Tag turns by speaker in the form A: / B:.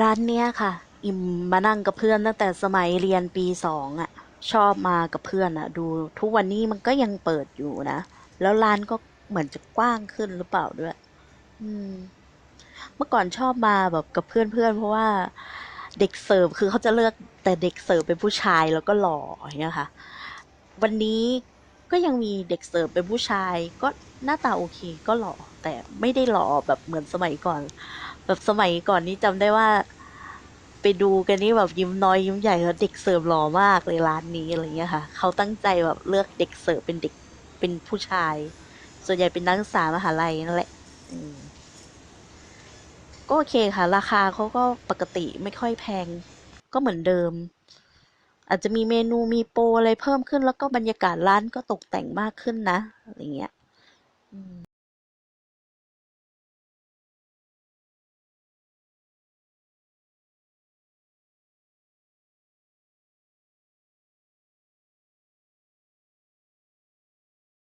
A: ร้านเนี้ยค่ะ อิมมานั่งกับเพื่อนตั้งแต่สมัยเรียนปีสองอะชอบมากับเพื่อนอะดูทุกวันนี้มันก็ยังเปิดอยู่นะ แล้วร้านก็เหมือนจะกว้างขึ้นหรือเปล่าด้วย อืม เมื่อก่อนชอบมาแบบกับเพื่อนๆเพราะว่าเด็กเสิร์ฟคือเขาจะเลือกแต่เด็กเสิร์ฟเป็นผู้ชายแล้วก็หล่ออย่างเงี้ยค่ะ วันนี้ก็ยังมีเด็กเสิร์ฟเป็นผู้ชาย ก็หน้าตาโอเค ก็หล่อแต่ไม่ได้หล่อแบบเหมือนสมัยก่อน แบบสมัยก่อนนี้จำได้ว่า ไปดูกันนี่แบบยิ้มน้อยยิ้มใหญ่แล้วเด็กเสิร์ฟหล่อมากเลยร้านนี้อะไรเงี้ยค่ะ เขาตั้งใจแบบเลือกเด็กเสิร์ฟเป็นเด็กเป็นผู้ชาย ส่วนใหญ่เป็นนักศึกษามหาลัยนั่นแหละก็โอเคค่ะ ราคาเขาก็ปกติไม่ค่อยแพง ก็เหมือนเดิม อาจจะมีเมนูมีโปรอะไรเพิ่มขึ้นแล้วก็บรรยากาศร้านก็ตกแต่งมากขึ้นนะอะไรเงี้ย